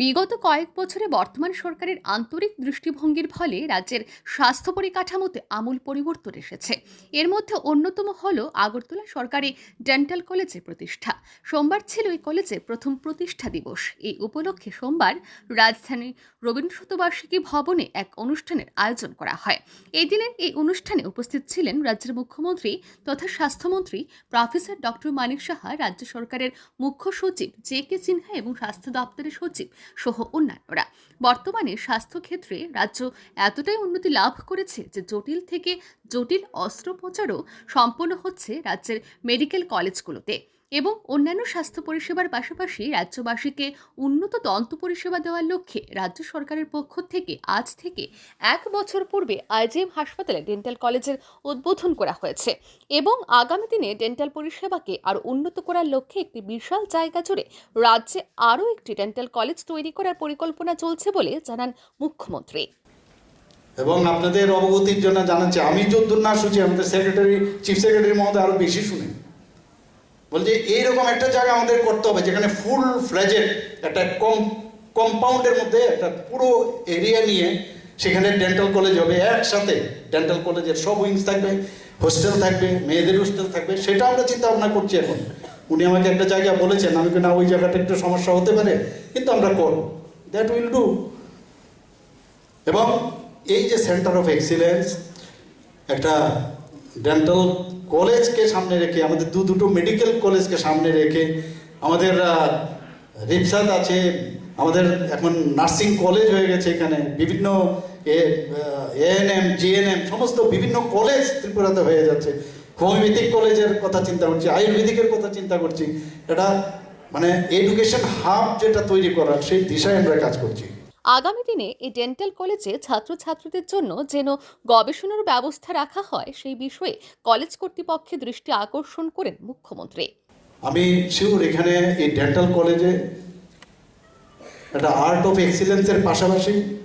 বিগত কয়েক বছরে বর্তমান সরকারের আন্তরিক দৃষ্টিভঙ্গির ফলে রাজ্যের স্বাস্থ্য পরিকাঠামোতে আমূল পরিবর্তন এসেছে। এর মধ্যে অন্যতম হল আগরতলা সরকারি ডেন্টাল কলেজের প্রতিষ্ঠা। সোমবার ছিল এই কলেজের প্রথম প্রতিষ্ঠা দিবস। এই উপলক্ষে সোমবার রাজধানী রবীন্দ্র শতবার্ষিকী ভবনে এক অনুষ্ঠানের আয়োজন করা হয়। এই দিনের এই অনুষ্ঠানে উপস্থিত ছিলেন রাজ্যের মুখ্যমন্ত্রী তথা স্বাস্থ্যমন্ত্রী প্রফেসর ডক্টর মানিক সাহা, রাজ্য সরকারের মুখ্য সচিব জে কে সিনহা এবং স্বাস্থ্য দপ্তরের সচিব সহ অন্যান্যরা। বর্তমানে স্বাস্থ্যক্ষেত্রে রাজ্য এতটাই উন্নতি লাভ করেছে যে জটিল থেকে জটিল অস্ত্রোপচারও সম্পন্ন হচ্ছে রাজ্যের মেডিকেল কলেজগুলোতে। এবং অন্যান্য স্বাস্থ্য পরিষেবার পাশাপাশি রাজ্যবাসীকে উন্নত দন্ত পরিষেবা দেওয়ার লক্ষ্যে রাজ্য সরকারের পক্ষ থেকে আজ থেকে এক বছর পূর্বে আইজিএম হাসপাতালে ডেন্টাল কলেজের উদ্বোধন করা হয়েছে এবং আগামী দিনে ডেন্টাল পরিষেবাকে আরও উন্নত করার লক্ষ্যে একটি বিশাল জায়গা জুড়ে রাজ্যে আরও একটি ডেন্টাল কলেজ তৈরি করার পরিকল্পনা চলছে বলে জানান মুখ্যমন্ত্রী। এবং আপনাদের অবগতির জন্য জানাচ্ছি, আমি যদ্দূর না শুনছি, আমাদের সেক্রেটারি চিফ সেক্রেটারি মহোদয় আরও বেশি শুনে বলছে এইরকম একটা জায়গা আমাদের করতে হবে, যেখানে ফুল ফ্লেজেড একটা কম কম্পাউন্ডের মধ্যে একটা পুরো এরিয়া নিয়ে সেখানে ডেন্টাল কলেজ হবে, একসাথে ডেন্টাল কলেজের সব উইংস থাকবে হোস্টেল থাকবে, মেয়েদের হোস্টেল থাকবে, সেটা আমরা চিন্তা ভাবনা করছি এখন। উনি আমাকে একটা জায়গা বলেছেন, আমি না, ওই জায়গাটা একটু সমস্যা হতে পারে, কিন্তু আমরা করব। দ্যাট উইল ডু এবং এই যে সেন্টার অফ এক্সিলেন্স একটা ডেন্টাল কলেজকে সামনে রেখে, আমাদের দু দুটো মেডিকেল কলেজকে সামনে রেখে, আমাদের রিপসাদ আছে, আমাদের এখন নার্সিং কলেজ হয়ে গেছে এখানে, বিভিন্ন এএনএম জিএনএম সমস্ত বিভিন্ন কলেজ ত্রিপুরাতে হয়ে যাচ্ছে। হোমিওপ্যাথিক কলেজের কথা চিন্তা করছি, আয়ুর্বেদিকের কথা চিন্তা করছি। এটা মানে এডুকেশন হাব যেটা তৈরি করার, সেই দিশায় আমরা কাজ করছি। আগামী দিনে এই ডেন্টাল কলেজে ছাত্রছাত্রীদের জন্য যেন গবেষণার ব্যবস্থা রাখা হয়, সেই বিষয়ে কলেজ কর্তৃপক্ষের দৃষ্টি আকর্ষণ করেন মুখ্যমন্ত্রী। আমি শিওর এখানে এই ডেন্টাল কলেজে একটা আর্ট অফ এক্সিলেন্সের পাশাপাশি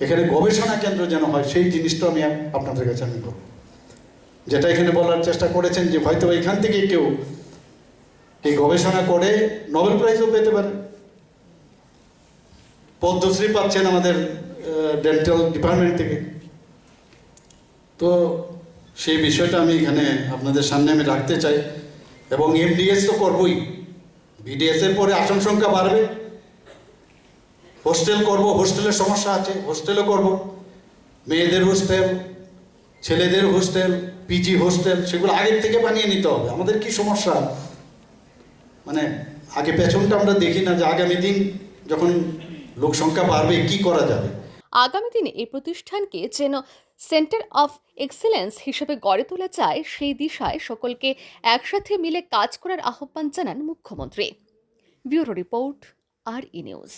এখানে গবেষণা কেন্দ্র যেন হয়, সেই জিনিসটা আমি আপ- আপনাদের কাছে আমি বলব। যেটা এখানে বলার চেষ্টা করেছেন যে হয়তো এখান থেকে কেউ এই গবেষণা করে নোবেল প্রাইজও পেতে পারে। পদ্মশ্রী পাচ্ছেন আমাদের ডেন্টাল ডিপার্টমেন্ট থেকে। তো সেই বিষয়টা আমি এখানে আপনাদের সামনে আমি রাখতে চাই। এবং এমডিএস তো করবই। বিডিএস এর পরে আসন সংখ্যা বাড়বে। হোস্টেল করব, হোস্টেলের সমস্যা আছে, হোস্টেলও করব। মেয়েদের হোস্টেল, ছেলেদের হোস্টেল পিজি হোস্টেল, সেগুলো আগের থেকে বানিয়ে নিতে হবে। আমাদের কি সমস্যা? মানে আগে পেছনটা আমরা দেখি না যে আগামী দিন যখন লোক সংখ্যা বাড়বে, কি করা যাবে? আগামী দিনে এই প্রতিষ্ঠানকে যেন সেন্টার অফ এক্সেলেন্স হিসেবে গড়ে তোলা যায়, সেই দিশায় সকলকে একসাথে মিলে কাজ করার আহ্বান জানান মুখ্যমন্ত্রী। Bureau report R E news.